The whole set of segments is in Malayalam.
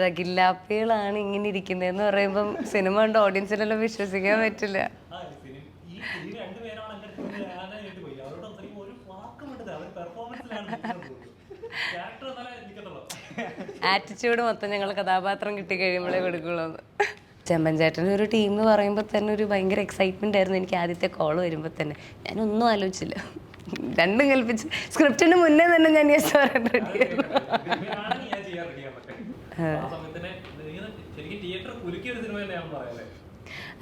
അതാ ഗില്ലാപ്പികളാണ് ഇങ്ങനെ ഇരിക്കുന്നതെന്ന് പറയുമ്പം സിനിമ കണ്ട് ഓഡിയൻസിനെല്ലാം വിശ്വസിക്കാൻ പറ്റില്ല. ആറ്റിറ്റ്യൂഡ് മൊത്തം ഞങ്ങൾ കഥാപാത്രം കിട്ടി കഴിയുമ്പോഴേ കൊടുക്കുള്ളൂ ചെമ്പൻ ചേട്ടന്റെ ഒരു ടീം എന്ന് പറയുമ്പോൾ തന്നെ ഒരു ഭയങ്കര എക്സൈറ്റ്മെന്റ് ആയിരുന്നു. എനിക്ക് ആദ്യത്തെ കോൾ വരുമ്പോൾ തന്നെ. ഞാനൊന്നും ആലോചിച്ചില്ല. രണ്ടും കൽപ്പിച്ച്. സ്ക്രിപ്റ്റിന് മുന്നേ തന്നെ ഞാൻ യെസ് പറയാൻ റെഡിയായിരുന്നു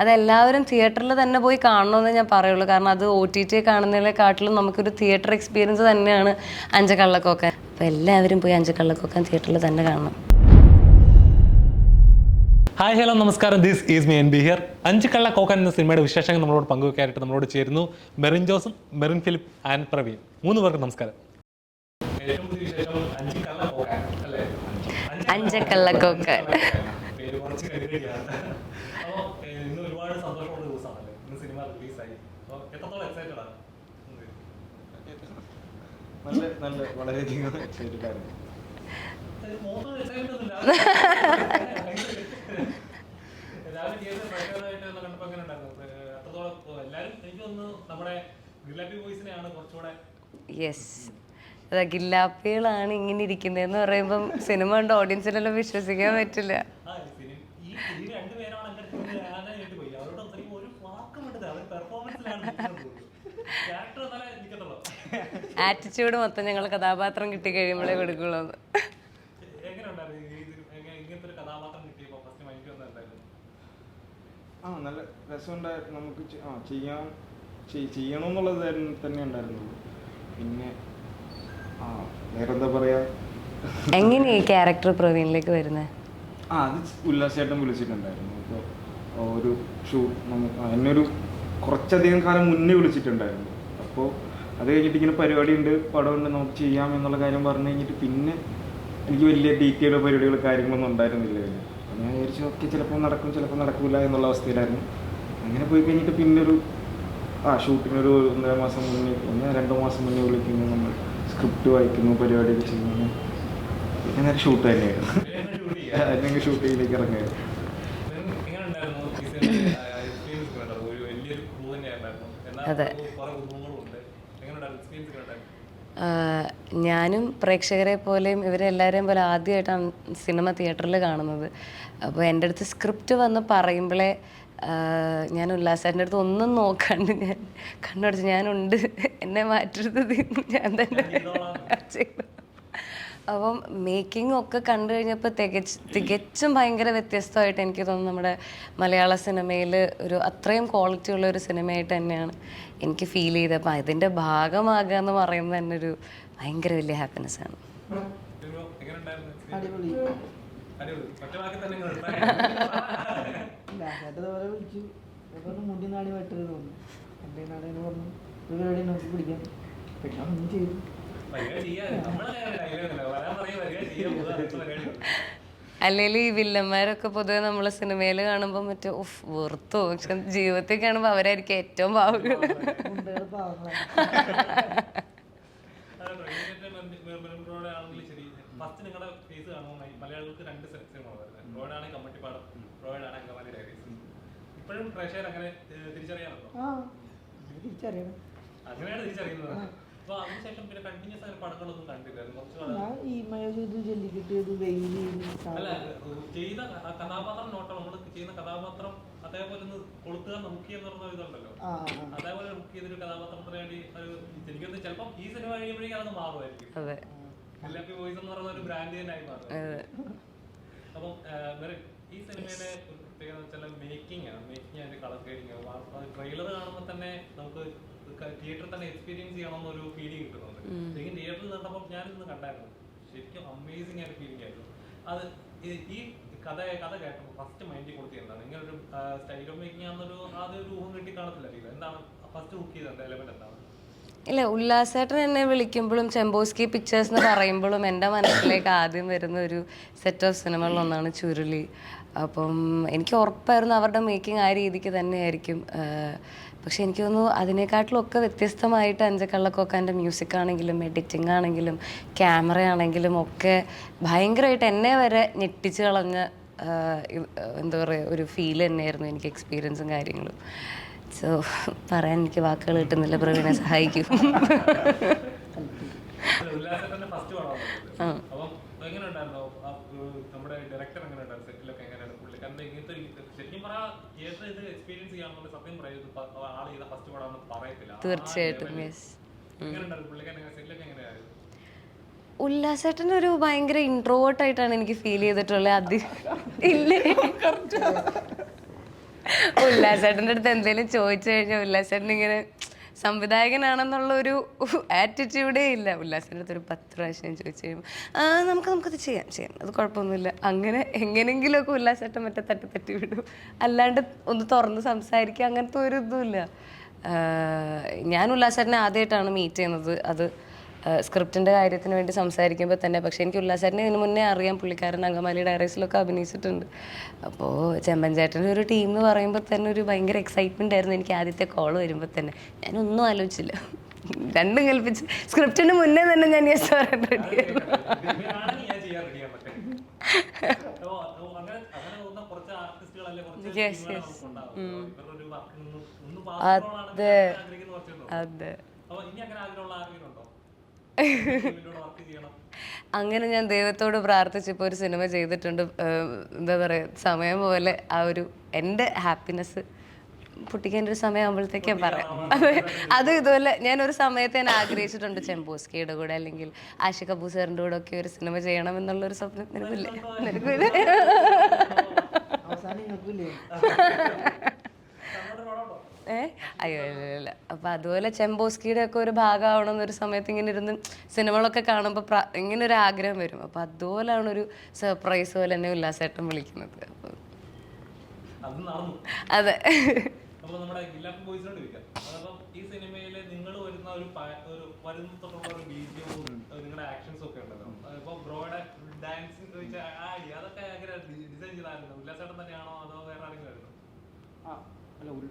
അതെല്ലാവരും തിയേറ്ററിൽ തന്നെ പോയി കാണണമെന്ന് ഞാൻ പറയുള്ളൂ. കാരണം അത് ഒ ടി ടി കാണുന്നതിനെക്കാട്ടിലും നമുക്കൊരു തിയേറ്റർ എക്സ്പീരിയൻസ് തന്നെയാണ് അഞ്ചക്കള്ളക്കൊക്കെ അപ്പോൾ എല്ലാവരും പോയി അഞ്ചക്കള്ളക്കൊക്കെ തിയേറ്ററിൽ തന്നെ കാണണം. ഹായ് ഹലോ നമസ്കാരം. This is me N B here Anchakkallakokkan എന്ന സിനിമയുടെ വിശേഷങ്ങൾ നമ്മളോട് പങ്കുവെക്കാനായിട്ട് നമ്മളോട് ചേരുന്നു മെറിൻ ജോസും മെറിൻ ഫിലിപ്പ് ആൻഡ് പ്രവീൺ. മൂന്ന് പേർക്ക് നമസ്കാരം. ഏറ്റവും വിശേഷം അഞ്ച് കള്ള കോക്കൻ എക്സൈറ്റഡ് നല്ല നല്ല യെസ് ഗില്ലാപ്പികളാണ് ഇങ്ങനെ ഇരിക്കുന്നതെന്ന് പറയുമ്പം സിനിമ കണ്ട് ഓഡിയൻസിനെല്ലാം വിശ്വസിക്കാൻ പറ്റില്ല. ആറ്റിറ്റ്യൂഡ് മൊത്തം ഞങ്ങൾ കഥാപാത്രം കിട്ടി കഴിയുമ്പോഴേ കൊടുക്കുള്ളൂ. ആ നല്ല രസമുണ്ടായിരുന്നു നമുക്ക് ആ ചെയ്യാൻ ചെയ്- ചെയ്യണമെന്നുള്ളത് തന്നെ- ഉണ്ടായിരുന്നു ഉണ്ടായിരുന്നുള്ളൂ പിന്നെ വേറെന്താ പറയാ? എങ്ങനെ ഈ ക്യാരക്ടർ പ്രവീണിലേക്ക് വരുന്നത് ആ അത് ഉല്ലാസേട്ടൻ വിളിച്ചിട്ടുണ്ടായിരുന്നു. അപ്പോൾ ഒരു ഷൂട്ട് എന്നൊരു കുറച്ചധികം കാലം മുന്നേ വിളിച്ചിട്ടുണ്ടായിരുന്നു. അപ്പോൾ അത് കഴിഞ്ഞിട്ട് ഇങ്ങനെ പരിപാടിയുണ്ട് പടമുണ്ട് നമുക്ക് ചെയ്യാം എന്നുള്ള കാര്യം പറഞ്ഞു കഴിഞ്ഞിട്ട് പിന്നെ എനിക്ക് വലിയ ഡീറ്റെയിലോ പരിപാടികളോ കാര്യങ്ങളൊന്നും ഉണ്ടായിരുന്നില്ല. അപ്പം ഞാൻ വിചാരിച്ചു ഓക്കെ ചിലപ്പോൾ നടക്കും ചിലപ്പോൾ നടക്കില്ല എന്നുള്ള അവസ്ഥയിലായിരുന്നു. അങ്ങനെ പോയി കഴിഞ്ഞിട്ട് പിന്നെ ഒരു ആ ഷൂട്ടിനൊരു ഒന്നര മാസം മുന്നേ ഒന്ന് രണ്ടോ മാസം മുന്നേ വിളിക്കുന്നു നമ്മൾ സ്ക്രിപ്റ്റ് വായിക്കുന്നു പരിപാടിയൊക്കെ ചെയ്യുന്നു. പിന്നെ നേരെ ഷൂട്ട് തന്നെയായിരുന്നു. അല്ലെങ്കിൽ ഷൂട്ടിങ്ങിലേക്ക് അതെ. ആഹ് ഞാനും പ്രേക്ഷകരെ പോലെയും ഇവരെല്ലാവരെയും പോലെ ആദ്യമായിട്ടാണ് സിനിമ തിയേറ്ററിൽ കാണുന്നത്. അപ്പോൾ എന്റെ അടുത്ത് സ്ക്രിപ്റ്റ് വന്ന് പറയുമ്പോഴേ ഞാൻ ഉല്ലാസാറിന്റെ അടുത്ത് ഒന്നും നോക്കാണ്ട് ഞാൻ കണ്ണടച്ച് ഞാനുണ്ട്. എന്നെ മാറ്റരുത്. ഞാൻ തന്നെ. അപ്പം മേക്കിംഗ് ഒക്കെ കണ്ടു കഴിഞ്ഞപ്പോൾ തികച്ച് തികച്ചും ഭയങ്കര വ്യത്യസ്തമായിട്ട് എനിക്ക് തോന്നുന്നു നമ്മുടെ മലയാള സിനിമയിൽ ഒരു അത്രയും ക്വാളിറ്റി ഉള്ള ഒരു സിനിമയായിട്ട് തന്നെയാണ് എനിക്ക് ഫീൽ ചെയ്തത്. അപ്പം അതിന്റെ ഭാഗമാകുക എന്ന് പറയുന്നത് തന്നെ ഒരു ഭയങ്കര വലിയ ഹാപ്പിനെസ് ആണ്. സിനിമ അടിപൊളി. വിളിച്ചു. മുടി നാടി വെട്ടത് തോന്നുന്നു. എന്റെ നാടേന്ന് പറഞ്ഞു ഒരു പരിപാടി നോക്കി പിടിക്കാം പിന്നെ ഒന്നും ചെയ്തു. അല്ലെങ്കിൽ ഈ വില്ലന്മാരൊക്കെ പൊതുവെ നമ്മൾ സിനിമയിൽ കാണുമ്പോൾ മറ്റേ ഉഫ് വെറുത്തു. പക്ഷെ ജീവിതത്തിൽ കാണുമ്പോൾ അവരായിരിക്കും ഏറ്റവും പാവങ്ങൾ ഗുണ്ടകൾ ഫസ്റ്റ് നിങ്ങളുടെ ഫേസ് കാണുമ്പോൾ മലയാളികൾക്ക് രണ്ട് സിനിമകൾ വരുന്നത് റോഡാണ് കമ്മട്ടിപ്പാടം റോഡാണ് അങ്കമാലി ഡയറീസ് ഇപ്പോഴും പ്രേക്ഷകർ അങ്ങനെ തിരിച്ചറിയാറുണ്ടോ? തിരിച്ചറിയണം. അങ്ങനെയാണ് തിരിച്ചറിയുന്നത്. ഈ ചെയ്തു കഥാപാത്രം നോട്ടം? നമ്മൾ ചെയ്യുന്ന കഥാപാത്രം അതേപോലെ ഒന്ന് കൊളുത്തുക നമുക്ക് എന്ന് പറഞ്ഞ ഇതുണ്ടല്ലോ. ആ ആ. അതേപോലെ ബുക്ക് ചെയ്തൊരു കഥാപാത്രത്തിന് വേണ്ടി ഒരു എനിക്കൊന്ന് ചിലപ്പം ഈ സിനിമ കഴിയുമ്പോഴേക്കും അത് മാറുമായിരിക്കും. ഈ സിനിമയിലെ ഒരു പ്രത്യേകത വെച്ചാൽ മേക്കിംഗ് ആണ്. മേക്കിംഗ് അതിന്റെ കളർ ഗ്രേഡിങ് ട്രെയിലർ കാണുമ്പോൾ തന്നെ നമുക്ക് തിയേറ്ററിൽ തന്നെ എക്സ്പീരിയൻസ് ചെയ്യണമെന്നൊരു ഫീലിംഗ് കിട്ടുന്നുണ്ട്. ശരിക്കും തിയേറ്ററിൽ കണ്ടപ്പോൾ ഞാൻ ഇന്ന് കണ്ടായിരുന്നു. ശരിക്കും അമേസിംഗ് ആയിട്ട് ഫീലിംഗ് ആയിരുന്നു. അത് ഈ- കഥ കഥ കേട്ടപ്പോൾ ഫസ്റ്റ് മൈൻഡിൽ കൊടുത്തിരുന്നതാണ് ഇങ്ങനെ ഒരു സ്റ്റൈൽ ഓഫ് മേക്കിംഗ് ആണെന്നൊരു ആദ്യം ഒരു ഊഹം കിട്ടി കാണത്തില്ല എന്താണ് ഫസ്റ്റ് ബുക്ക് ചെയ്തത്? എലമെന്റ് എന്താണ്? ഇല്ല ഉല്ലാസേട്ടൻ എന്നെ വിളിക്കുമ്പോഴും ചെമ്പോസ്കി പിക്ചേഴ്സ് എന്ന് പറയുമ്പോഴും എന്റെ മനസ്സിലേക്ക് ആദ്യം വരുന്ന ഒരു സെറ്റ് ഓഫ് സിനിമകളിലൊന്നാണ് ചുരുളി. അപ്പം എനിക്ക് ഉറപ്പായിരുന്നു അവരുടെ മേക്കിംഗ് ആ രീതിക്ക് തന്നെയായിരിക്കും. പക്ഷെ എനിക്ക് തോന്നുന്നു അതിനേക്കാട്ടിലൊക്കെ വ്യത്യസ്തമായിട്ട് അഞ്ചക്കള്ളക്കൊക്കാന്റെ മ്യൂസിക് ആണെങ്കിലും എഡിറ്റിംഗ് ആണെങ്കിലും ക്യാമറ ആണെങ്കിലും ഒക്കെ ഭയങ്കരമായിട്ട് എന്നെ വരെ ഞെട്ടിച്ച് കളഞ്ഞ എന്താ പറയുക ഒരു ഫീൽ തന്നെയായിരുന്നു എനിക്ക് എക്സ്പീരിയൻസും കാര്യങ്ങളും. സോ പറയാൻ എനിക്ക് വാക്കുകൾ കിട്ടുന്നില്ല. പ്രവീണെ സഹായിക്കും. തീർച്ചയായിട്ടും. യെസ് ഉല്ലാസേട്ടൻ ഒരു ഭയങ്കര ഇൻട്രോവേർട്ട് ആയിട്ടാണ് എനിക്ക് ഫീൽ ചെയ്തിട്ടുള്ളത്. അത് ഇല്ലേ. ഉല്ലാസേട്ടന്റെ അടുത്ത് എന്തെങ്കിലും ചോദിച്ചു കഴിഞ്ഞാൽ ഉല്ലാസേട്ടൻ ഇങ്ങനെ സംവിധായകനാണെന്നുള്ള ഒരു ആറ്റിറ്റ്യൂഡേ ഇല്ല. ഉല്ലാസേട്ടന്റെ അടുത്ത് ഒരു പത്ത് പ്രാവശ്യം ചോദിച്ചു കഴിയുമ്പോൾ നമുക്ക് നമുക്കത് ചെയ്യാം ചെയ്യാം. അത് കുഴപ്പമൊന്നുമില്ല. അങ്ങനെ എങ്ങനെയെങ്കിലുമൊക്കെ ഉല്ലാസേട്ടൻ മറ്റേ തട്ടി തട്ടി വിടും. അല്ലാണ്ട് ഒന്ന് തുറന്ന് സംസാരിക്കുക അങ്ങനത്തെ ഒരു ഇതുമില്ല ഞാൻ ഉല്ലാസേട്ടനെ ആദ്യമായിട്ടാണ് മീറ്റ് ചെയ്യുന്നത്. അത് സ്ക്രിപ്റ്റിന്റെ കാര്യത്തിന് വേണ്ടി സംസാരിക്കുമ്പോൾ തന്നെ. പക്ഷേ എനിക്ക് ഉല്ലാസേട്ടനെ ഇതിന് മുന്നേ അറിയാം. പുള്ളിക്കാരൻ അങ്കമാലി ഡയറീസിലൊക്കെ അഭിനയിച്ചിട്ടുണ്ട്. അപ്പോൾ ചെമ്പൻചേട്ടന്റെ ഒരു ടീം എന്ന് പറയുമ്പോൾ തന്നെ ഒരു ഭയങ്കര എക്സൈറ്റ്മെന്റ് ആയിരുന്നു എനിക്ക് ആദ്യത്തെ കോൾ വരുമ്പോൾ തന്നെ. ഞാനൊന്നും ആലോചിച്ചില്ല. രണ്ടും കൽപ്പിച്ച് സ്ക്രിപ്റ്റിന് മുന്നേ തന്നെ ഞാൻ യെസ് പറയാൻ റെഡിയായിരുന്നു അതെ. അതെ. അങ്ങനെ ഞാൻ ദൈവത്തോട് പ്രാർത്ഥിച്ചപ്പോൾ ഒരു സിനിമ ചെയ്തിട്ടുണ്ട് എന്താ പറയുക സമയം പോലെ ആ ഒരു എന്റെ ഹാപ്പിനെസ് പൊട്ടിക്കാൻ ഒരു സമയമാകുമ്പോഴത്തേക്കേ പറയാം. അതെ അത് ഇതുപോലെ ഞാൻ ഒരു സമയത്ത് ഞാൻ ആഗ്രഹിച്ചിട്ടുണ്ട് ചെമ്പോസ്കിയുടെ കൂടെ അല്ലെങ്കിൽ ആഷി കപൂർ സാറിന്റെ കൂടെ ഒക്കെ ഒരു സിനിമ ചെയ്യണം എന്നുള്ളൊരു സ്വപ്നം. നിനക്കില്ലേ നിനക്കില്ലേ അവസാനം നിങ്ങൾക്കില്ലേ നമ്മുടെ പടമുണ്ടോ ഏ? അയ്യോ ഇല്ല ഇല്ല, ഇല്ല. അപ്പൊ അതുപോലെ ചെമ്പോസ്കിയുടെ ഒക്കെ ഒരു ഭാഗമാവണം എന്നൊരു സമയത്ത് ഇങ്ങനെ ഇരുന്ന് സിനിമകളൊക്കെ കാണുമ്പോൾ ഇങ്ങനെ ഒരു ആഗ്രഹം വരും. അപ്പൊ അതുപോലാണ് ഒരു സർപ്രൈസ് പോലെ തന്നെ ഉല്ലാസേട്ടൻ വിളിക്കുന്നത്. അതെ ഈ നിങ്ങൾ വരുന്ന ഒരു ഒരു ഒരു ബീജിയവും നിങ്ങളുടെ ആക്ഷൻസ് ഒക്കെ ഉണ്ടല്ലോ. ബ്രോയുടെ ഡാൻസിങ് ചോദിച്ചാൽ അതൊക്കെ ഡിസൈൻ ചെയ്തായിരുന്നു ഉല്ലാസേട്ടൻ തന്നെയാണോ? അതോ വേറെ ആരെങ്കിലും ആയിരുന്നു? അല്ല ഒരു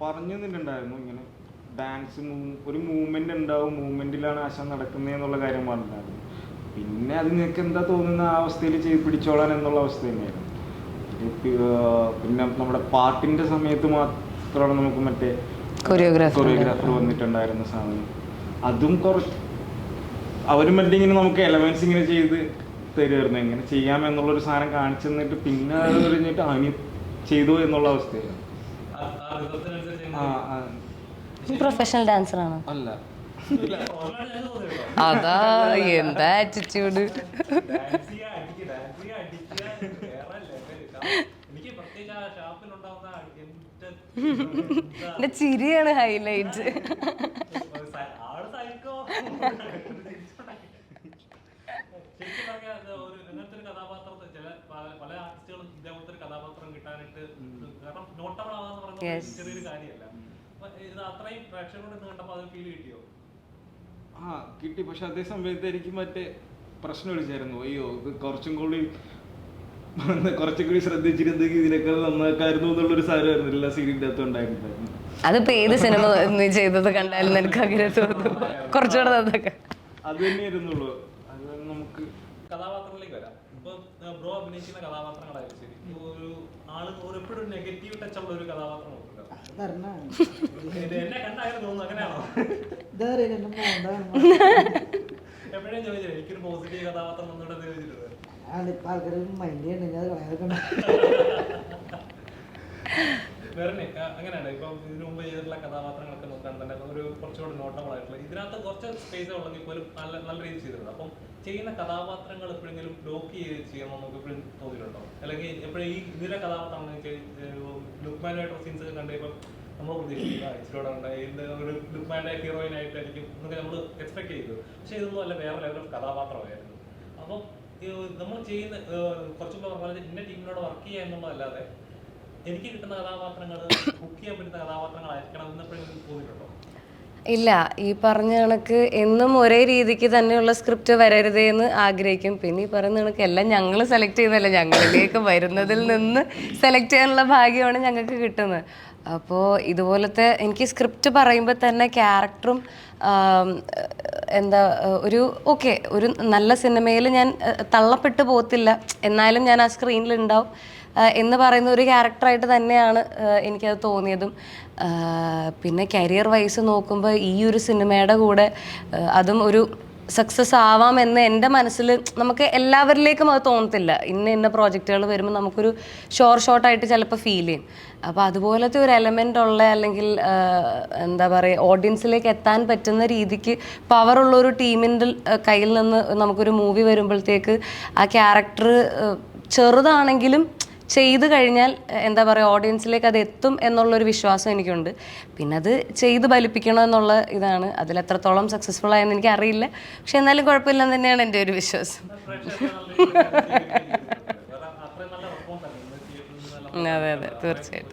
പറഞ്ഞു തന്നിട്ടുണ്ടായിരുന്നു ഇങ്ങനെ ഡാൻസ് ഒരു മൂവ്മെന്റ് ഉണ്ടാവും മൂവ്മെന്റിലാണ് ആശ നടക്കുന്നത് എന്നുള്ള കാര്യം പറഞ്ഞിട്ടുണ്ടായിരുന്നു. പിന്നെ അത് നിങ്ങൾക്ക് എന്താ തോന്നുന്ന ആ അവസ്ഥയിൽ ചെയ്ത് പിടിച്ചോളാൻ എന്നുള്ള അവസ്ഥ തന്നെയായിരുന്നു. പിന്നെ നമ്മുടെ പാട്ടിന്റെ സമയത്ത് മാത്രമാണ് നമുക്ക് മറ്റേ കൊറിയോഗ്രാഫർ കൊറിയോഗ്രാഫർ വന്നിട്ടുണ്ടായിരുന്ന സാധനം. അതും കുറച്ച് അവരും മറ്റേ ഇങ്ങനെ നമുക്ക് എലമെന്റ്സ് ഇങ്ങനെ ചെയ്ത് തരുമായിരുന്നു എങ്ങനെ ചെയ്യാമെന്നുള്ളൊരു സാധനം കാണിച്ചു തന്നിട്ട് പിന്നെ അത് കഴിഞ്ഞിട്ട് അനി ചെയ്തു എന്നുള്ള അവസ്ഥയായിരുന്നു ആ- ആ റിസൾട്ടിനനുസരിച്ച് ആ ആ, പ്രൊഫഷണൽ ഡാൻസർ ആണോ? അല്ല. അതാ എന്താ ആറ്റിറ്റ്യൂഡ് ഡാൻസ് ചെയ്യാ അടിക്കുക ഡാൻസ് ചെയ്യാ അടിക്കുക വേറെ level. എനിക്ക് പ്രത്യേകിച്ച് ആ ഷാപ്പിലുണ്ടാവുന്ന എന്റെ എന്റെ ചിരിയാണ് ഹൈലൈറ്റ് ആൾ സൈക്കോ ശരിക്കും പറഞ്ഞാൽ അത് ഒരു ഇങ്ങനത്തെ ഒരു കഥാപാത്രത്തെ ചില പല പല ആർട്ടിസ്റ്റുകളും ഇതേപോലത്തെ ഒരു കഥാപാത്രം കിട്ടാനായിട്ട് കാരണം നോട്ടബിൾ ആവാന്ന് പറയുന്നത് ഒരു ചെറിയൊരു കാര്യമല്ല. ഇത് അത്രയും പ്രേക്ഷകരോട് ഇന്ന് കണ്ടപ്പോ അത് ഫീൽ കിട്ടിയോ? ആ കിട്ടി. പക്ഷെ അതേ സമയത്ത് എനിക്ക് മറ്റേ പ്രശ്നം വിളിച്ചായിരുന്നു അയ്യോ ഇത് കുറച്ചും കൂടി കുറച്ചും കൂടി ശ്രദ്ധിച്ചിരുന്നെങ്കിൽ ഇതിനേക്കാൾ നന്നാക്കായിരുന്നു എന്നുള്ളൊരു സാരമായിരുന്നു. എല്ലാ സീനിന്റെ അകത്തും ഉണ്ടായിട്ടുണ്ടായിരുന്നു അതിപ്പോ ഏത് സിനിമ നീ ചെയ്തത് കണ്ടാലും നിനക്ക് അങ്ങനെ തോന്നും. കുറച്ചുകൂടെ അത് തന്നെയായിരുന്നുള്ളൂ. അത് നമുക്ക് കഥാപാത്രത്തിലേക്ക് വരാം. ഇപ്പൊ ബ്രോ അഭിനയിക്കുന്ന കഥാപാത്രങ്ങളായിരിക്കും. ആൾ എപ്പോഴും ഒരു നെഗറ്റീവ് ടച്ച് ഉള്ള ഒരു കഥാപാത്രം എന്നെ കണ്ടായാലും തോന്നുന്നു അങ്ങനെയാണോ? എപ്പോഴും ചോദിച്ചില്ല എനിക്കൊരു പോസിറ്റീവ് കഥാപാത്രം ഒന്നുകൂടെ ചോദിച്ചിട്ടുണ്ട് ആൾക്കാർ മൈൻഡ് ചെയ്യണ്ടെങ്കിൽ അത് കളയാതൊക്കെ വേറെ അങ്ങനെയാണ്. ഇപ്പൊ ഇതിനു മുമ്പ് ചെയ്തിട്ടുള്ള കഥാപാത്രങ്ങളൊക്കെ നോക്കാൻ തന്നെ ഒരു കുറച്ചുകൂടി നോട്ടബിൾ ആയിട്ടുള്ള ഇതിനകത്ത് കുറച്ച് സ്പേസ് ഉള്ളെങ്കിൽ പോലും നല്ല നല്ല രീതിയിൽ ചെയ്തിട്ടുണ്ട്. അപ്പം ചെയ്യുന്ന കഥാപാത്രങ്ങൾ എപ്പോഴെങ്കിലും ബ്ലോക്ക് ചെയ്ത് ചെയ്യണം നമുക്ക് എപ്പോഴും തോന്നിയിട്ടുണ്ടോ? അല്ലെങ്കിൽ എപ്പോഴും ഈ ഇതിലെ കഥാപാത്രം ലുക്മാനായിട്ടുള്ള സീൻസ് ഒക്കെ കണ്ടപ്പോൾ നമ്മൾ പ്രതീക്ഷിക്കുക ഇച്ചിരിയോടെ ഇത് ഒരു ഹീറോയിൻ ആയിട്ടായിരിക്കും എന്നൊക്കെ നമ്മൾ എക്സ്പെക്ട് ചെയ്തു. പക്ഷേ ഇതൊന്നും അല്ല വേറെ ലെവൽ കഥാപാത്രമായിരുന്നു. അപ്പം നമ്മൾ ചെയ്യുന്ന കുറച്ചും പറഞ്ഞ ഇന്ന ടീമിനോട് വർക്ക് ചെയ്യുക എന്നുള്ളതല്ലാതെ എനിക്ക് കിട്ടുന്ന കഥാപാത്രങ്ങൾ ഇല്ല ഈ പറഞ്ഞ കണക്ക് എന്നും ഒരേ രീതിക്ക് തന്നെയുള്ള സ്ക്രിപ്റ്റ് വരരുതേ എന്ന് ആഗ്രഹിക്കും. പിന്നെ ഈ പറയുന്ന കണക്ക് എല്ലാം ഞങ്ങൾ സെലക്ട് ചെയ്യുന്നതല്ല ഞങ്ങളിലേക്ക് വരുന്നതിൽ നിന്ന് സെലക്ട് ചെയ്യാനുള്ള ഭാഗ്യമാണ് ഞങ്ങൾക്ക് കിട്ടുന്നത്. അപ്പോൾ ഇതുപോലത്തെ എനിക്ക് സ്ക്രിപ്റ്റ് പറയുമ്പോൾ തന്നെ ക്യാരക്ടറും എന്താ ഒരു ഓക്കെ ഒരു നല്ല സിനിമയിൽ ഞാൻ തള്ളപ്പെട്ടു പോകത്തില്ല. എന്നാലും ഞാൻ ആ ആഹ് എന്ന് പറയുന്ന ഒരു ക്യാരക്ടറായിട്ട് തന്നെയാണ് എനിക്കത് തോന്നിയതും. പിന്നെ കരിയർ വൈസ് നോക്കുമ്പോൾ ഈ ഒരു സിനിമയുടെ കൂടെ അതും ഒരു സക്സസ് ആവാം എന്ന് എന്റെ മനസ്സിൽ നമുക്ക് എല്ലാവരിലേക്കും അത് തോന്നത്തില്ല. ഇന്ന ഇന്ന പ്രോജക്റ്റുകൾ വരുമ്പോൾ നമുക്കൊരു ഷോർ ഷോർട്ടായിട്ട് ചിലപ്പോൾ ഫീൽ ചെയ്യും. അപ്പോൾ അതുപോലത്തെ ഒരു എലമെന്റ് ഉള്ള അല്ലെങ്കിൽ എന്താ പറയുക ഓഡിയൻസിലേക്ക് എത്താൻ പറ്റുന്ന രീതിക്ക് പവറുള്ള ഒരു ടീമിന്റെ കയ്യിൽ നിന്ന് നമുക്കൊരു മൂവി വരുമ്പോഴത്തേക്ക് ആ ക്യാരക്ടർ ചെറുതാണെങ്കിലും ചെയ്ത് കഴിഞ്ഞാൽ എന്താ പറയുക ഓഡിയൻസിലേക്ക് അത് എത്തും എന്നുള്ളൊരു വിശ്വാസം എനിക്കുണ്ട്. പിന്നെ അത് ചെയ്ത് ഫലിപ്പിക്കണം എന്നുള്ള ഇതാണ്. അതിൽ എത്രത്തോളം സക്സസ്ഫുൾ ആയെന്ന് എനിക്ക് അറിയില്ല പക്ഷെ എന്നാലും കുഴപ്പമില്ലെന്ന് തന്നെയാണ് എന്റെ ഒരു വിശ്വാസം. അതെ അതെ. തീർച്ചയായിട്ടും.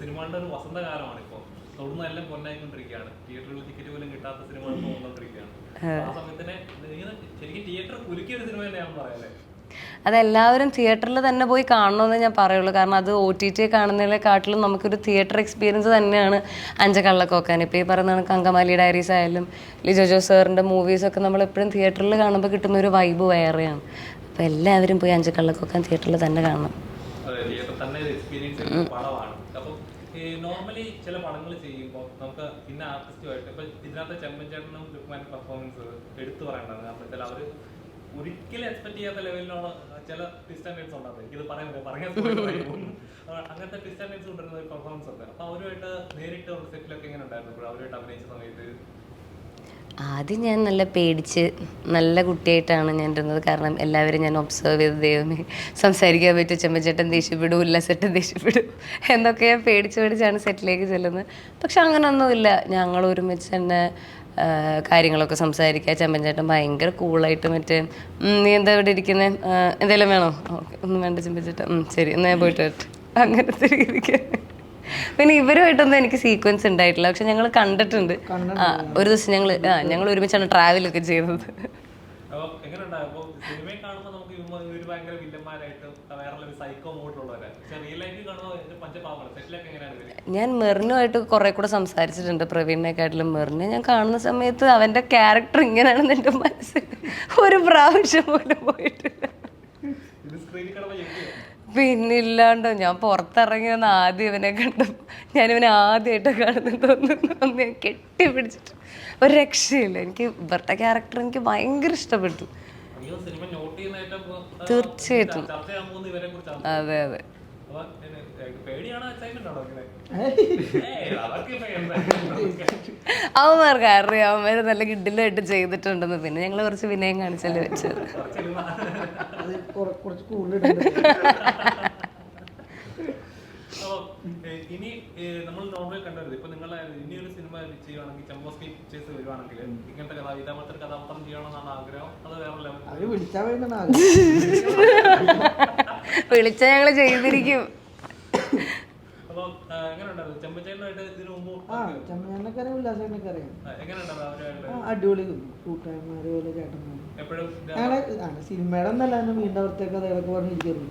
സിനിമകളുടെ ഒരു വസന്തകാലമാണ് ഇപ്പോൾ. തൊടുന്ന എല്ലാം പൊന്നായിക്കൊണ്ടിരിക്കുകയാണ്. തിയേറ്ററിൽ ടിക്കറ്റ് പോലും കിട്ടാത്ത സിനിമകൾ പോകുന്നോണ്ടിരിക്കുകയാണ് ആ സമയത്തിനെ ശരിക്കും തിയേറ്റർ കുലുക്കിയ ഒരു സിനിമ തന്നെയാണെന്ന് പറയാല്ലേ അതെല്ലാവരും തിയേറ്ററിൽ തന്നെ പോയി കാണണമെന്ന് ഞാൻ പറയുള്ളൂ. കാരണം അത് ഒ ടി ടി കാണുന്നതിനെക്കാട്ടിലും നമുക്കൊരു തിയേറ്റർ എക്സ്പീരിയൻസ് തന്നെയാണ് അഞ്ചക്കള്ളക്കൊക്കാൻ ഇപ്പോൾ ഈ പറയുന്ന കണക്ക് അങ്കമാലി ഡയറീസ് ആയാലും ലിജോ ജോ സാറിന്റെ മൂവീസൊക്കെ നമ്മൾ എപ്പോഴും തിയേറ്ററിൽ കാണുമ്പോൾ കിട്ടുന്ന ഒരു വൈബ് വേറെയാണ്. അപ്പോൾ എല്ലാവരും പോയി അഞ്ചക്കള്ളക്കൊക്കാൻ തിയേറ്ററിൽ തന്നെ കാണണം. നോർമലി ചില പടങ്ങൾ ചെയ്യുമ്പോൾ നമുക്ക് ഇന്ന ആർട്ടിസ്റ്റുമായിട്ട് ഇപ്പൊ ഇതിനകത്ത് ചെമ്മൻചേട്ടനും ലുക്മാൻ പെർഫോമൻസ് എടുത്തു പറയേണ്ടത് കാരണം അവർ ഒരിക്കലും എക്സ്പെക്ട് ചെയ്യാത്ത ലെവലിലാണ് ചില ഡിസ്റ്റാൻഡേഴ്സ് ഉണ്ടാകും എനിക്കിത് പറയാൻ പറയാൻ അങ്ങനത്തെ ഡിസ്റ്റാൻഡേഴ്സ് കൊണ്ടുവരുന്ന ഒരു പെർഫോമൻസ് ഒക്കെ അപ്പൊ അവരുമായിട്ട് നേരിട്ട് സെറ്റിലൊക്കെ എങ്ങനെ ഉണ്ടായിരുന്നു? അവരുമായിട്ട് അഭിനയിച്ച സമയത്ത്? ആദ്യം ഞാൻ നല്ല പേടിച്ച് നല്ല കുട്ടിയായിട്ടാണ് ഞാൻ ഇരുന്നത്. കാരണം എല്ലാവരും ഞാൻ ഒബ്സർവ് ചെയ്ത് ദൈവമേ സംസാരിക്കാൻ പറ്റും. ചെമ്മച്ചേട്ടൻ ദേഷ്യപ്പെടും ഉല്ലാസേട്ടൻ ദേഷ്യപ്പെടും. എന്നൊക്കെ ഞാൻ പേടിച്ച് പേടിച്ചാണ് സെറ്റിലേക്ക് ചെല്ലുന്നത്. പക്ഷെ അങ്ങനൊന്നുമില്ല. ഞങ്ങൾ ഒരുമിച്ച് തന്നെ കാര്യങ്ങളൊക്കെ സംസാരിക്കുക. ചെമ്പൻ ചേട്ടൻ ഭയങ്കര കൂളായിട്ട് മറ്റേ നീ എന്താ ഇവിടെ ഇരിക്കുന്നത് എന്തെങ്കിലും വേണോ? ഓക്കെ ഒന്നും വേണ്ട ചെമ്പൻ ചേട്ടൻ. ശരി എന്നാൽ ഞാൻ പോയിട്ട് വരട്ടെ. അങ്ങനത്തെ രീതിക്ക് പിന്നെ ഇവരുമായിട്ടൊന്നും എനിക്ക് സീക്വൻസ് ഉണ്ടായിട്ടില്ല. പക്ഷെ ഞങ്ങൾ കണ്ടിട്ടുണ്ട്. ഒരു ദിവസം ഞങ്ങൾ ഞങ്ങൾ ഒരുമിച്ചാണ് ട്രാവലൊക്കെ ചെയ്തത്. അപ്പോൾ എങ്ങനെ ഉണ്ടാവും അപ്പോൾ സിനിമയിൽ കാണുമ്പോൾ നമുക്ക് ഇവർ ഭയങ്കര വില്ലന്മാരായിട്ട് വേറെ സൈക്കോ മോഡിലുള്ളവരാണ് പക്ഷെ റിയൽ ലൈഫിൽ കാണുമ്പോൾ പഞ്ചപാവമാണ് സെറ്റിലൊക്കെ എങ്ങനെയാണ് ഞാൻ മെറിനുമായിട്ട് കുറെ കൂടെ സംസാരിച്ചിട്ടുണ്ട്. പ്രവീണിനെക്കാട്ടിലും മെറിനെ. ഞാൻ കാണുന്ന സമയത്ത് അവന്റെ ക്യാരക്ടർ ഇങ്ങനെയാണെന്ന് എന്റെ മനസ്സിൽ ഒരു പ്രാവശ്യം പോലും പോയിട്ടില്ല. ഇത് സ്ക്രീനിൽ കിടന്ന് പിന്നില്ലാണ്ട്? ഞാൻ പുറത്തിറങ്ങി വന്ന് ആദ്യം ഇവനെ കണ്ടു ഞാൻ ഇവനെ ആദ്യമായിട്ട് തോന്നുന്നു. ഒന്ന് ഞാൻ കെട്ടിപ്പിടിച്ചിട്ട്. ഒരു രക്ഷയില്ല. എനിക്ക് ഇവരുടെ ക്യാരക്ടർ എനിക്ക് ഭയങ്കര ഇഷ്ടപ്പെട്ടു. തീർച്ചയായിട്ടും. അതെ അതെ. അവന്മാർക്ക് അറിയാം അവന്മാർ നല്ല കിഡിലായിട്ട് ചെയ്തിട്ടുണ്ടെന്ന്. പിന്നെ ഞങ്ങൾ കുറച്ച് വിനയം കാണിച്ചല്ലേ വെച്ചത്. ഇനി നമ്മൾ നോർമൽ കണ്ടത് ഇപ്പൊ നിങ്ങൾ ഇനി ഒരു സിനിമ ചെയ്യുവാണെങ്കിൽ ചെമ്പോസ്കി പിക്ചേഴ്സ് വരുവാണെങ്കിൽ ഇങ്ങനത്തെ കഥ ഇതാമത്തെ കഥാപാത്രം ചെയ്യണമെന്നാണ് ആഗ്രഹം? അത് വേറെ വിളിച്ചാൽ വേണ്ടുന്ന ആഗ്രഹം വിളിച്ച ഞങ്ങൾ ചെയ്തിരിക്കും. അറിയാം. അറിയാം അടിപൊളി കൂട്ടായ്മാര് പോലെ ചേട്ടന്മാര്. എപ്പോഴും ഞങ്ങളെ ആണ് സിനിമയുടെ ഒന്നല്ല വീണ്ടും അവിടത്തേക്ക് കഥകളൊക്കെ പറഞ്ഞിരിക്കുന്നു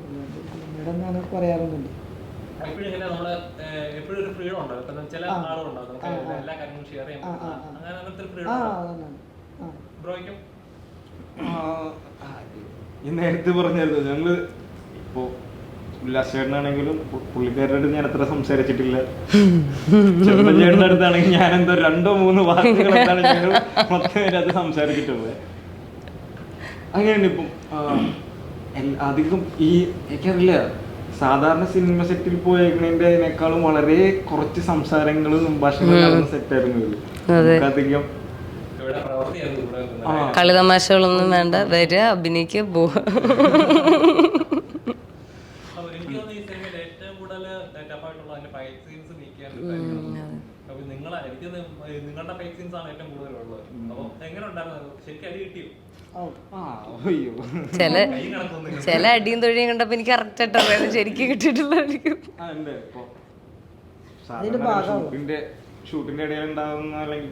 സിനിമയുടെ ഞാൻ ഈ നേരത്തെ പറഞ്ഞായിരുന്നു ഞങ്ങൾ ഇപ്പോ ഉല്ലാസേട്ടനാണെങ്കിലും പുള്ളിക്കാരുടെ അടുത്ത് ഞാൻ അത്ര സംസാരിച്ചിട്ടില്ല. ചെറുപ്പച്ചേട്ടന്റെ അടുത്താണെങ്കിൽ ഞാൻ എന്തോ രണ്ടോ മൂന്നോ വാക്കുകൾ എന്താണ് ഞങ്ങൾ മൊത്തം പേരത് സംസാരിച്ചിട്ടുള്ളത്. അങ്ങനെയാണ് ഇപ്പം ആ, അധികം ഈ എനിക്കറിയില്ല സാധാരണ സിനിമ സെറ്റിൽ പോയേക്കണേക്കാളും വളരെ കുറച്ച് സംസാരങ്ങളും ഭാഷകളും സെറ്റ് സെറ്റായിരുന്നു ഇത് അതെ. നമുക്ക് അധികം കളിതമാശകളൊന്നും വേണ്ട. വരിക അഭിനയിക്കുക പോവുക അപ്പൊ എനിക്ക് തോന്നുന്നു ഈ സിനിമയിൽ ഏറ്റവും കൂടുതൽ ടഫായിട്ടുള്ള അതിന്റെ ഫൈറ്റ് സീൻസ് നീക്കിയാൻ അപ്പൊ നിങ്ങളെ എനിക്ക് തോന്നുന്നു നിങ്ങളുടെ ഫൈറ്റ് സീൻസ് ആണ് ഏറ്റവും കൂടുതലുള്ളത് അപ്പൊ എങ്ങനെ ഉണ്ടായിരുന്നു? ശരിക്കും അടി കിട്ടിയോ? ഓ ആ അയ്യോ. ചില ചില അടിയും തൊഴിയും കണ്ടപ്പോ എനിക്ക് കറക്റ്റ് ആയിട്ട് അറിയാം. ശരിക്കും കിട്ടിയിട്ടില്ല. ഷൂട്ടിന്റെ ഇടയിൽ ഉണ്ടാകുന്ന അല്ലെങ്കിൽ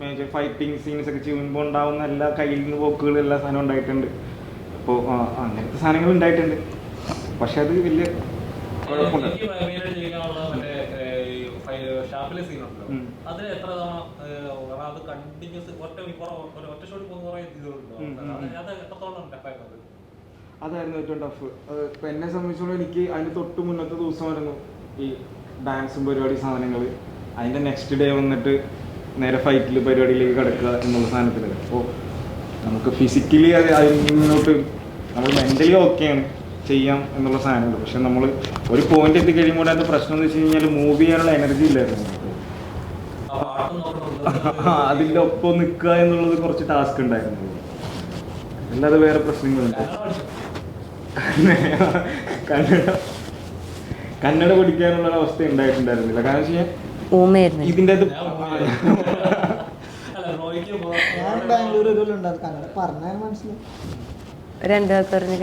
മേജർ ഫൈറ്റിംഗ് സീൻസ് ഒക്കെ ചെയ്യുമ്പോൾ ഉണ്ടാവുന്ന എല്ലാ കയ്യിൽ നിന്ന് പോക്കുകൾ എല്ലാ സാധനവും ഉണ്ടായിട്ടുണ്ട്. അപ്പോൾ അങ്ങനത്തെ സാധനങ്ങൾ ഉണ്ടായിട്ടുണ്ട്. പക്ഷെ അത് വലിയ കുഴപ്പമുണ്ട് ഷാപ്പിലെ ഉണ്ടല്ലോ. എത്ര തവണ അത് കണ്ടിന്യൂസ് ഒറ്റ ഒരു ഒറ്റ ഷോട്ട് പോകുന്ന കുറെ ഇതുണ്ടോ ഉം, ഉം, അത് ഉം. അത് എത്രത്തോളം ടഫായിരുന്നത് അതായിരുന്നു ഏറ്റവും ടഫ് ഇപ്പൊ എന്നെ സംബന്ധിച്ചോളം എനിക്ക് അതിന് തൊട്ട് മുന്നത്തെ ദിവസമായിരുന്നു ഈ ഡാൻസും പരിപാടി സാധനങ്ങൾ അതിന്റെ നെക്സ്റ്റ് ഡേ വന്നിട്ട് നേരെ ഫൈറ്റിൽ പരിപാടിയിലേക്ക് കിടക്കുക എന്നുള്ള സാധനത്തിൽ അപ്പോൾ നമുക്ക് ഫിസിക്കലി അത് അതിൽ മുന്നോട്ട് നമ്മൾ മെന്റലി ഓക്കെയാണ് ചെയ്യാം എന്നുള്ള സാധനമുണ്ട്. പക്ഷെ നമ്മൾ ഒരു പോയിന്റ് എത്തി കഴിയുമ്പോൾ അതിന്റെ പ്രശ്നം എന്ന് വെച്ച് കഴിഞ്ഞാൽ മൂവ് ചെയ്യാനുള്ള എനർജി ഇല്ലായിരുന്നു അതിന്റെ ഒപ്പം നിൽക്കുക എന്നുള്ളത് കുറച്ച് ടാസ്ക് ഉണ്ടായിരുന്നു. അല്ലാതെ വേറെ പ്രശ്നങ്ങളുണ്ട് കന്നഡ കന്നഡ പഠിക്കാനുള്ള ഒരു അവസ്ഥ ഉണ്ടായിട്ടുണ്ടായിരുന്നില്ല. കാരണം വെച്ച് കഴിഞ്ഞാൽ ഇതിന്റെ അത് അല്ല റോയ്ക്ക് ഞാൻ ബാംഗ്ലൂർ ഇതുപോലെ ഉണ്ടായിരുന്നു. കന്നഡ പറഞ്ഞാൽ മനസ്സിലായി. രണ്ടു വാക്ക് പറഞ്ഞു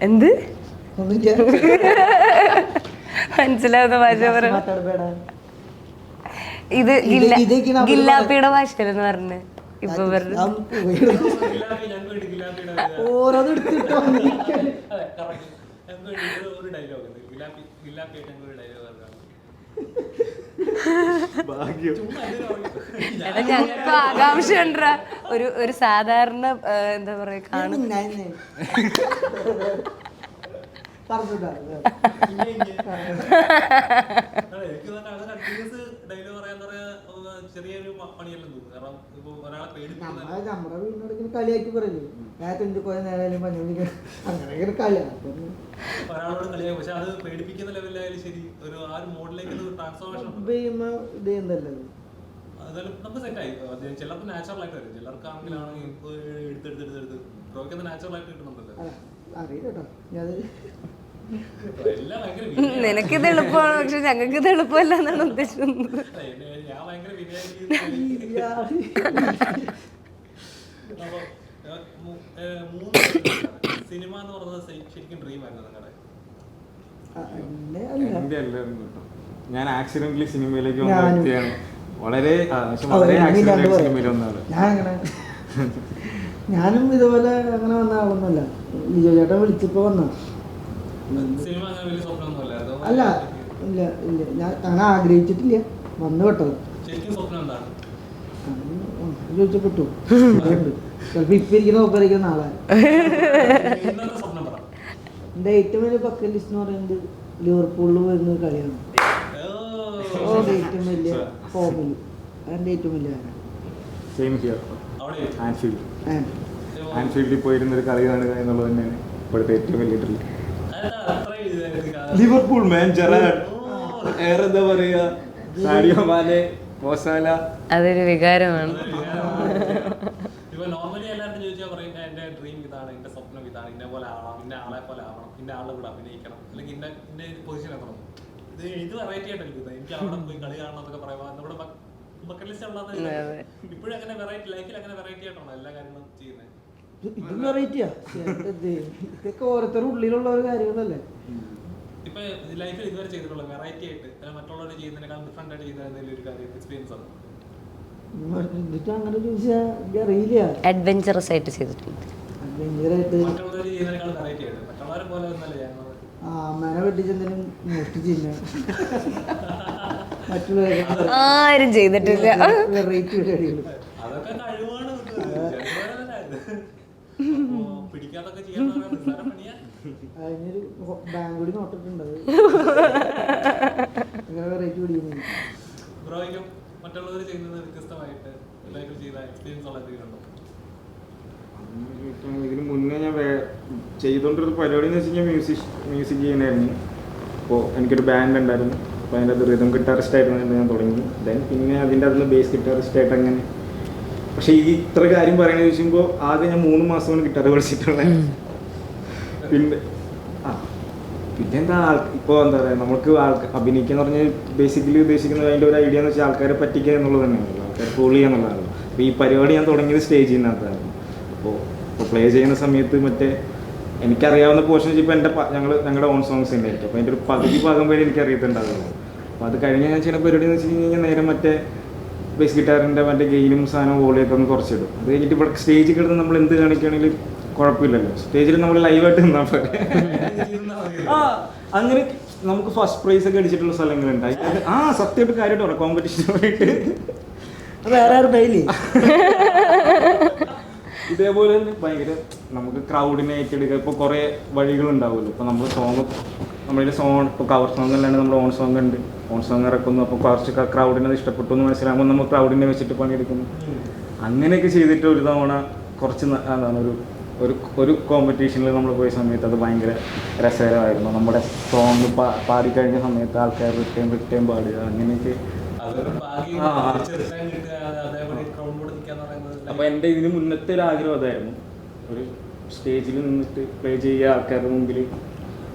എന്ത്? മനസ്സിലാവുന്ന ഭാഷ ഇത് ഗില്ലാപ്പിയുടെ ഭാഷയിലെന്ന് പറഞ്ഞു. ഇപ്പൊ പറഞ്ഞു ഓരോന്ന് എടാ ഞങ്ങൾക്ക് ആകാംക്ഷ ഉണ്ടാ ഒരു ഒരു സാധാരണ ആ, എന്താ പറയാ കാണും ഡയലോഗ് പറയാൻ പറയാ ചെറിയൊരു പ- പണിയല്ലെന്ന് തോന്നുന്നു. കാരണം ഇപ്പൊ ഒരാളെ പേടിപ്പിക്കുന്ന നമ്മളെ നമ്മുടെ വീടിനോട് കളിയാക്കി പറയല്ലേ ഞാൻ തുഞ്ചി പോയ നേരം പഞ്ഞു പിടിക്കാൻ അങ്ങനെ കളിയാ. ഒരാളോട് കളിയാക്കും. പക്ഷെ അത് പേടിപ്പിക്കുന്ന ലെവലിലായാലും ശരി. ഒരു ആ ഒരു മോഡിലേക്ക് ഒരു ട്രാൻസ്ഫോർമേഷൻ ഉണ്ട്. ഇത് അതായത് നമുക്ക് സെറ്റായി ചിലർക്ക് നാച്ചുറൽ ആയിട്ട് വരും. ചിലർക്കാണെങ്കിലാണ് എടുത്തെടുത്തെടുത്തെടുത്ത് നാച്ചുറൽ ആയിട്ട് കിട്ടുന്നുണ്ടല്ലോ. അറിയില്ല കേട്ടോ ഞാൻ. നിനക്കിത് എളുപ്പമാണ് പക്ഷെ ഞങ്ങൾക്ക് ഇത് എളുപ്പമല്ല എന്നാണ് ഉദ്ദേശിക്കുന്നത് സിനിമ എന്ന് ശരിക്കും ഡ്രീം ആയിരുന്നു നിങ്ങളുടെ. ഞാൻ ആക്സിഡന്റലി സിനിമയിലേക്ക് വന്ന ഞാനും. വ്യക്തിയാണ്. വളരെ ആക്സിഡന്റ് സിനിമയിൽ ഞാനും ഇതുപോലെ അങ്ങനെ വന്ന ആളൊന്നുമല്ല. വിജയ ചേട്ടൻ വിളിച്ചപ്പോ വന്ന. അല്ല ഇല്ല ഇല്ല. ഞാൻ അങ്ങനെ ആഗ്രഹിച്ചിട്ടില്ല. വന്നു പെട്ടത്. ചോദിച്ചപ്പെട്ടു. ചിലപ്പോ ഇപ്പൊ ഇരിക്കുന്ന നോക്കാതിരിക്കുന്ന നാളെ. ഇന്നത്തെ സ്വപ്നം പറ. എന്റെ ഏറ്റവും വലിയ പക്ക ലിസ്റ്റ് എന്ന് പറയുന്നത് ലിവർപൂളിൽ വരുന്ന ഒരു കളിയാണ്. ഓ, ഏറ്റവും വലിയ ഹോബി അതെന്റെ ഏറ്റവും വലിയ? സെയിം ഹിയർ ആൻഫീൽഡ് ആ. ആൻഫീൽഡിൽ പോയിരുന്ന ഒരു കളി കാണുക എന്നുള്ളത് തന്നെയാണ് ഇപ്പോഴത്തെ ഏറ്റവും വലിയ ഡ്രീം അതെന്താ അത്ര ഇതായിരുന്നു? Liverpool man Gerrard. എന്താ പറയാ? സാഡിയോ മാനെ മോസാല. അതൊരു വികാരമാണ്. ഇപ്പൊ നോർമലി എല്ലാവരും ചോദിച്ചാൽ പറയും എന്റെ ഡ്രീം ഇതാണ് എന്റെ സ്വപ്നം ഇതാണ് ഇന്ന പോലെ ഇന്ന ആളെ പോലെ ആവണം ഇന്ന ആളുടെ കൂടെ അഭിനയിക്കണം അല്ലെങ്കിൽ ഇന്ന ഇന്ന പൊസിഷൻ എത്തണം. ഇത് ഇത് വെറൈറ്റി ആയിട്ട് എനിക്ക് എനിക്ക് അവിടെ പോയി കളി കാണണം എന്നൊക്കെ പറയുമ്പോൾ നമ്മുടെ ബക്കറ്റ് ലിസ്റ്റ് ഉള്ളതെന്ന് ഇപ്പോഴും അങ്ങനെ വെറൈറ്റി ലൈഫിൽ അങ്ങനെ വെറൈറ്റി ആയിട്ടാണ് എല്ലാ കാര്യങ്ങളും ചെയ്യുന്നത്? ഇത് വെറൈറ്റിയാ? ഇതൊക്കെ ഓരോരുത്തരുടെ ഉള്ളിലുള്ള ഒരു കാര്യങ്ങളല്ലേ? ഇപ്പൊ ലൈഫിൽ ഇതുവരെ ചെയ്തിട്ടുള്ള വെറൈറ്റി ആയിട്ട് അല്ല മറ്റുള്ളവർ ചെയ്യുന്നതിനേക്കാൾ ഡിഫറെന്റ് ആയിട്ട് ചെയ്യുന്ന എന്തെങ്കിലും ഒരു കാര്യം എക്സ്പീരിയൻസ് ആണ് എന്നിട്ട് അങ്ങനെ അഡ്വഞ്ചറസ് ആയിട്ട് ചെയ്തിട്ടുണ്ട്. ഭയങ്കരമായിട്ട് മറ്റുള്ളവർ ചെയ്യുന്നതിനേക്കാൾ വെറൈറ്റി ആയിട്ട്. മറ്റുള്ളവരെ പോലെ ഒന്നല്ല ആ അമ്മേനെ വെട്ടിച്ചെന്തെങ്കിലും മോഷ്ടിച്ചില്ല മറ്റുള്ളവരെ ആരും ചെയ്തിട്ടില്ല. വെറൈറ്റി പരിപാടികൾ അതൊക്കെ കഴിവാണ് ഇത്. ചെറുപ്പക്കാരല്ല ഇത്. അപ്പോ പിടിക്കാതൊക്കെ ചെയ്യാന്ന് പറഞ്ഞാൽ നിസ്സാര പണിയാ. അതിനൊരു ബാങ്ക് കൂടി നോട്ടിട്ടുണ്ട്. അത്. അങ്ങനെ വെറൈറ്റി പിടിക്കുന്നത് ബ്രോയ്ക്കും മറ്റുള്ളവർ ചെയ്യുന്നത് വ്യത്യസ്തമായിട്ട് ലൈഫിൽ ചെയ്ത എക്സ്പീരിയൻസ് ഉള്ള എന്തെങ്കിലും ഉണ്ടോ? ഇതിന് മുന്നേ ഞാൻ ചെയ്തുകൊണ്ടിരുന്ന പരിപാടി എന്ന് വെച്ച് കഴിഞ്ഞാൽ മ്യൂസിക് മ്യൂസിക് ചെയ്യുന്നതായിരുന്നു. അപ്പോൾ എനിക്കൊരു ബാൻഡ് ഉണ്ടായിരുന്നു. അപ്പോൾ അതിന്റെ അത് റിതം ഗിറ്റാറിസ്റ്റ് ആയിരുന്നു ഞാൻ തുടങ്ങി. ദെൻ പിന്നെ അതിന്റെ അതിൽ ബേസ് ഗിറ്റാറിസ്റ്റ് ആയിട്ട് അങ്ങനെ പക്ഷേ ഈ ഇത്ര കാര്യം പറയുന്നത് ചോദിക്കുമ്പോൾ ആകെ ഞാൻ മൂന്ന് മാസമാണ് ഗിറ്റാർ പഠിച്ചിട്ടുള്ളത് പിന്നെ ആ. പിന്നെ എന്താ ആൾ ഇപ്പോൾ എന്താ പറയുക നമുക്ക് ആൾക്ക് അഭിനയിക്കുക എന്ന് പറഞ്ഞാൽ ബേസിക്കലി ഉദ്ദേശിക്കുന്നത് അതിന്റെ ഒരു ഐഡിയ എന്ന് വെച്ചാൽ ആൾക്കാരെ പറ്റിക്കുക എന്നുള്ളത് തന്നെയാണല്ലോ. ആൾക്കാരെ ഫോളോ ചെയ്യുക എന്നുള്ളതാണല്ലോ അപ്പോൾ ഈ പരിപാടി ഞാൻ തുടങ്ങിയത് സ്റ്റേജിനകത്തായിരുന്നു അപ്പോൾ ഇപ്പോൾ പ്ലേ ചെയ്യുന്ന സമയത്ത് മറ്റേ എനിക്കറിയാവുന്ന പോർഷൻ ഇപ്പോൾ എന്റെ ഞങ്ങൾ ഞങ്ങളുടെ ഓൺ സോങ്സ് തന്നെ ആയിരിക്കും അപ്പോൾ അതിന്റെ ഒരു പകുതി ഭാഗം വരെ എനിക്ക് അറിയത്തുണ്ടാവുള്ളൂ അപ്പോൾ അത് കഴിഞ്ഞ് ഞാൻ ചെയ്യുന്ന പരിപാടി എന്ന് വെച്ച് കഴിഞ്ഞാൽ നേരെ മറ്റേ ബേസ് ഗിറ്റാറിന്റെ മറ്റേ ഗെയിനും സാധനവും വോളിയൊക്കെ ഒന്ന് കുറച്ചിടും. അത് കഴിഞ്ഞിട്ട് ഇവിടെ സ്റ്റേജിൽ കിടന്ന് നമ്മൾ എന്ത് കാണിക്കുകയാണെങ്കിലും കുഴപ്പമില്ലല്ലോ. സ്റ്റേജിൽ നമ്മൾ ലൈവായിട്ട് നിന്നാൽ പോലെ ആ അങ്ങനെ നമുക്ക് ഫസ്റ്റ് പ്രൈസ് ഒക്കെ അടിച്ചിട്ടുള്ള സ്ഥലങ്ങളുണ്ട്. ആ സത്യമായിട്ട് കാര്യമായിട്ട് പറയാം കോമ്പറ്റീഷനുമായിട്ട് അത് വേറെ ആരും ഉണ്ടായില്ലേ ഇതേപോലെ തന്നെ ഭയങ്കര നമുക്ക് ക്രൗഡിനെ ഏറ്റെടുക്കുക. ഇപ്പോൾ കുറേ വഴികളുണ്ടാവുമല്ലോ ഇപ്പോൾ നമ്മൾ സോങ് നമ്മുടെ സോങ് ഇപ്പോൾ കവർ സോങ് അല്ലാണ്ട് നമ്മുടെ ഓൺ സോങ് ഉണ്ട്. ഓൺ സോങ് ഇറക്കുന്നു. അപ്പോൾ കുറച്ച് ക്രൗഡിനെ അത് ഇഷ്ടപ്പെട്ടു എന്ന് മനസ്സിലാകുമ്പോൾ നമ്മൾ ക്രൗഡിനെ വെച്ചിട്ട് പണിയെടുക്കുന്നു. അങ്ങനെയൊക്കെ ചെയ്തിട്ട് ഒരു തവണ കുറച്ച് എന്താണ് ഒരു ഒരു ഒരു കോമ്പറ്റീഷനിൽ നമ്മൾ പോയ സമയത്ത് അത് ഭയങ്കര രസകരമായിരുന്നു. നമ്മുടെ സോങ് പാ പാടിക്കഴിഞ്ഞ സമയത്ത് ആൾക്കാർ റിട്ടേം റിട്ടേം പാടുക അങ്ങനെയൊക്കെ. അപ്പോൾ എന്റെ ഇതിന് മുന്നത്തെ ഒരു ആഗ്രഹം അതായിരുന്നു. ഒരു സ്റ്റേജിൽ നിന്നിട്ട് പ്ലേ ചെയ്യുക ആൾക്കാരുടെ മുമ്പിൽ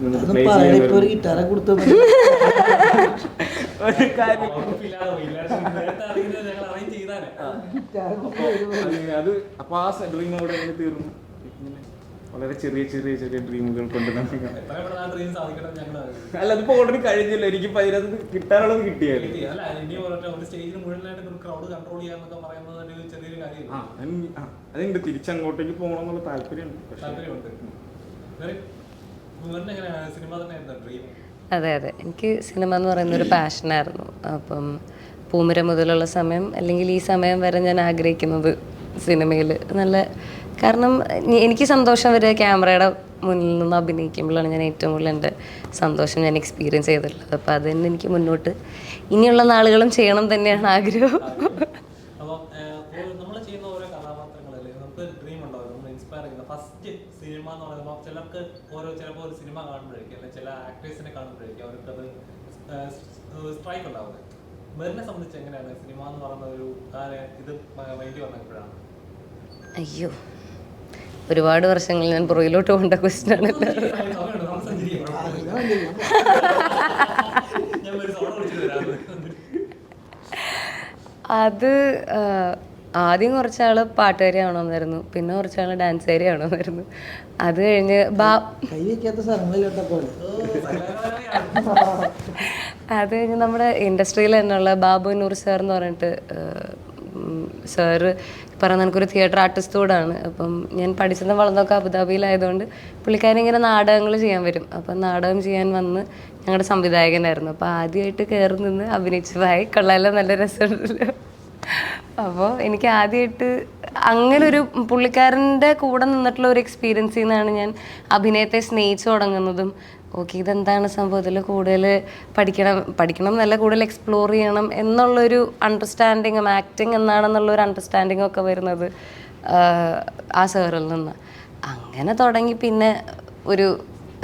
നിന്നിട്ട് പ്ലേ ചെയ്യാൻ അത് അപ്പോൾ ആ ഡ്രീം അവിടെ തീർന്നു. ഇങ്ങനെ. വളരെ ചെറിയ ചെറിയ ചെറിയ ഡ്രീമുകൾ കൊണ്ട് അല്ല അതിപ്പോ ഓൾറെഡി കഴിഞ്ഞില്ല? എനിക്ക് അതിനകത്ത് കിട്ടാനുള്ളത് ആ, അതുണ്ട്. തിരിച്ചങ്ങോട്ടേക്ക് പോകണം എന്നുള്ള താല്പര്യമുണ്ട്. അതെ അതെ. എനിക്ക് സിനിമ എന്ന് പറയുന്ന ഒരു പാഷനായിരുന്നു അപ്പം പൂമര മുതലുള്ള സമയം അല്ലെങ്കിൽ ഈ സമയം വരെ ഞാൻ ആഗ്രഹിക്കുന്നത് സിനിമയിൽ നല്ല കാരണം എനിക്ക് സന്തോഷം വരിക ക്യാമറയുടെ മുന്നിൽ നിന്ന് അഭിനയിക്കുമ്പോഴാണ് ഞാൻ ഏറ്റവും കൂടുതൽ എന്റെ സന്തോഷം ഞാൻ എക്സ്പീരിയൻസ് ചെയ്തിട്ടുള്ളത്. അപ്പോൾ അത് തന്നെ എനിക്ക് മുന്നോട്ട് ഇനിയുള്ള നാളുകളും ചെയ്യണം തന്നെയാണ് ആഗ്രഹം. ഫസ്റ്റ് സിനിമ എന്ന് പറയുമ്പോൾ ചിലർക്ക് ഓരോ ചിലപ്പോൾ ഒരു സിനിമ കാണുമ്പോഴേക്കും അല്ലെങ്കിൽ ചില ആക്ടേഴ്സിനെ കാണുമ്പോഴേക്കും അവർക്കത് സ്ട്രൈക്ക് ഉണ്ടാവുന്നത്. മെറിനെ സംബന്ധിച്ച് എങ്ങനെയാണ് സിനിമ എന്ന് പറയുന്ന ഒരു ഇത് വൈകി വന്നപ്പോഴാണ്? അയ്യോ. ഒരുപാട് വർഷങ്ങൾ ഞാൻ പുറകിലോട്ട് കൊണ്ട ക്വസ്റ്റ്യൻ സോഡ അത് ആദ്യം കുറച്ചാൾ പാട്ടുകാരി ആവണമെന്നായിരുന്നു പിന്നെ കുറച്ചാൾ ഡാൻസുകാരി ആവണമെന്നായിരുന്നു അത് കഴിഞ്ഞ് ബാ അത് കഴിഞ്ഞ് നമ്മുടെ ഇൻഡസ്ട്രിയിൽ തന്നെയുള്ള ബാബു നൂർ സാർ എന്ന് പറഞ്ഞിട്ട് സാറ് പറഞ്ഞ എനിക്കൊരു തിയേറ്റർ ആർട്ടിസ്റ്റ് കൂടാണ്. അപ്പം ഞാൻ പഠിച്ചതും വളർന്നൊക്കെ അബുദാബിയിലായതുകൊണ്ട് പുള്ളിക്കാരൻ ഇങ്ങനെ നാടകങ്ങൾ ചെയ്യാൻ വരും. അപ്പം നാടകം ചെയ്യാൻ വന്ന് ഞങ്ങളുടെ സംവിധായകനായിരുന്നു. അപ്പോൾ ആദ്യമായിട്ട് കയറി നിന്ന് അഭിനയിച്ചതായി. കൊള്ളാലോ നല്ല രസമുണ്ടല്ലോ. അപ്പോൾ എനിക്ക് ആദ്യമായിട്ട് അങ്ങനെ ഒരു പുള്ളിക്കാരന്റെ കൂടെ നിന്നിട്ടുള്ള ഒരു എക്സ്പീരിയൻസിൽ നിന്നാണ് ഞാൻ അഭിനയത്തെ സ്നേഹിച്ചു തുടങ്ങുന്നതും ഓക്കെ ഇതെന്താണ് സംഭവത്തിൽ കൂടുതൽ പഠിക്കണം പഠിക്കണം എന്നല്ല കൂടുതൽ എക്സ്പ്ലോർ ചെയ്യണം എന്നുള്ളൊരു അണ്ടർസ്റ്റാൻഡിങ്ങും ആക്ടിങ് എന്നാണെന്നുള്ളൊരു അണ്ടർസ്റ്റാൻഡിങ്ങും ഒക്കെ വരുന്നത് ആ സാറിൽ നിന്ന്. അങ്ങനെ തുടങ്ങി പിന്നെ ഒരു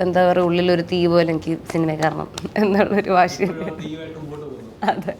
എന്താ പറയുക ഉള്ളിലൊരു തീ പോലെ എനിക്ക് സിനിമ കാരണം എന്നുള്ളൊരു വാശി. അതെ.